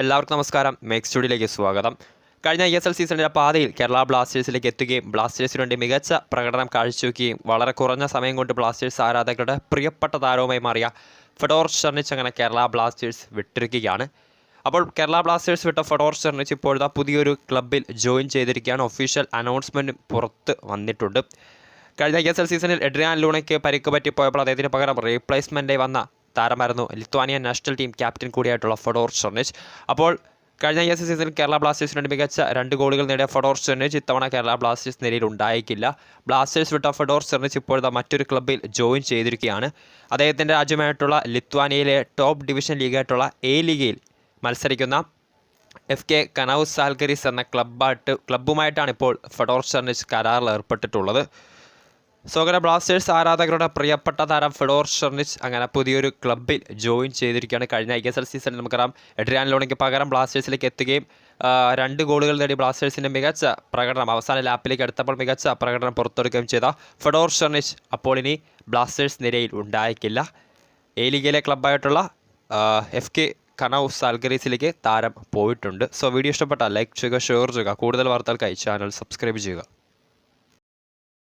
എല്ലാവർക്കും നമസ്കാരം. മേക്സ് സ്റ്റുഡിയോയിലേക്ക് സ്വാഗതം. കഴിഞ്ഞ ഐ എസ് എൽ സീസണിന്റെ പാതയിൽ കേരള ബ്ലാസ്റ്റേഴ്സിലേക്ക് എത്തുകയും ബ്ലാസ്റ്റേഴ്സിന് വേണ്ടി മികച്ച പ്രകടനം കാഴ്ചവെക്കുകയും വളരെ കുറഞ്ഞ സമയം കൊണ്ട് ബ്ലാസ്റ്റേഴ്സ് ആരാധകരുടെ പ്രിയപ്പെട്ട താരവുമായി മാറിയ ഫെഡോർ ഷെർണിച്ച് അങ്ങനെ കേരള ബ്ലാസ്റ്റേഴ്സ് വിട്ടിരിക്കുകയാണ്. അപ്പോൾ കേരള ബ്ലാസ്റ്റേഴ്സ് വിട്ട ഫെഡോർ ഷെർണിച്ച് ഇപ്പോഴത്തെ പുതിയൊരു ക്ലബിൽ ജോയിൻ ചെയ്തിരിക്കുകയാണ്. ഒഫീഷ്യൽ അനൗൺസ്മെന്റ് പുറത്ത് വന്നിട്ടുണ്ട്. കഴിഞ്ഞ ഐ എസ് എൽ സീസണിൽ എഡ്രിയാൻ ലൂണയ്ക്ക് പരിക്ക് പറ്റിപ്പോയപ്പോൾ അദ്ദേഹത്തിന് പകരം റീപ്ലേസ്മെന്റായി വന്ന താരമായിരുന്നു ലിത്വാനിയൻ നാഷണൽ ടീം ക്യാപ്റ്റൻ കൂടിയായിട്ടുള്ള ഫഡോർ ഷെർണിച്ച് അപ്പോൾ കഴിഞ്ഞ ഐ എസ് സീസണിൽ കേരള ബ്ലാസ്റ്റേഴ്സിന് വേണ്ടി മികച്ച രണ്ട് ഗോളുകൾ നേടിയ ഫെഡോർ ഷെർണിച്ച് ഇത്തവണ കേരള ബ്ലാസ്റ്റേഴ്സ് നിലയിൽ ഉണ്ടായേക്കില്ല ബ്ലാസ്റ്റേഴ്സ് വിട്ട ഫെഡോർ ഷെർണിച്ച് ഇപ്പോഴത്തെ മറ്റൊരു ക്ലബ്ബിൽ ജോയിൻ ചെയ്തിരിക്കുകയാണ്. അദ്ദേഹത്തിന്റെ രാജ്യമായിട്ടുള്ള ലിത്വാനിയയിലെ ടോപ്പ് ഡിവിഷൻ ലീഗായിട്ടുള്ള എ ലീഗിൽ മത്സരിക്കുന്ന എഫ് കെ കനൌസ് സാൽഗരീസ് എന്ന ക്ലബ്ബായിട്ട് ക്ലബ്ബുമായിട്ടാണ് ഇപ്പോൾ ഫെഡോർ ഷെർണിച്ച് കരാറിൽ ഏർപ്പെട്ടിട്ടുള്ളത്. സോഗര ബ്ലാസ്റ്റേഴ്സ് ആരാധകരുടെ പ്രിയപ്പെട്ട താരം ഫെഡോർ ഷെർണിച്ച് അങ്ങനെ പുതിയൊരു ക്ലബിൽ ജോയിൻ ചെയ്തിരിക്കുകയാണ്. കഴിഞ്ഞ ഐ എസ് എൽ സീസണിൽ നമുക്കറിയാം എഡ്രിയാൻ ലോണിക്ക് പകരം ബ്ലാസ്റ്റേഴ്സിലേക്ക് എത്തുകയും രണ്ട് ഗോളുകൾ നേടി ബ്ലാസ്റ്റേഴ്സിന്റെ മികച്ച പ്രകടനം അവസാന ലാപ്പിലേക്ക് എടുത്തപ്പോൾ മികച്ച പ്രകടനം പുറത്തെടുക്കുകയും ചെയ്ത ഫെഡോർ ഷെർണിച്ച് അപ്പോൾ ഇനി ബ്ലാസ്റ്റേഴ്സ് നിരയിൽ ഉണ്ടായേക്കില്ല. എ ലീഗിലെ ക്ലബ്ബായിട്ടുള്ള എഫ് കെ കനൌ സാൽഗറീസിലേക്ക് താരം പോയിട്ടുണ്ട്. സോ വീഡിയോ ഇഷ്ടപ്പെട്ടാൽ ലൈക്ക് ചെയ്യുക ഷെയർ ചെയ്യുക കൂടുതൽ വാർത്തകൾക്കായി ചാനൽ സബ്സ്ക്രൈബ് ചെയ്യുക.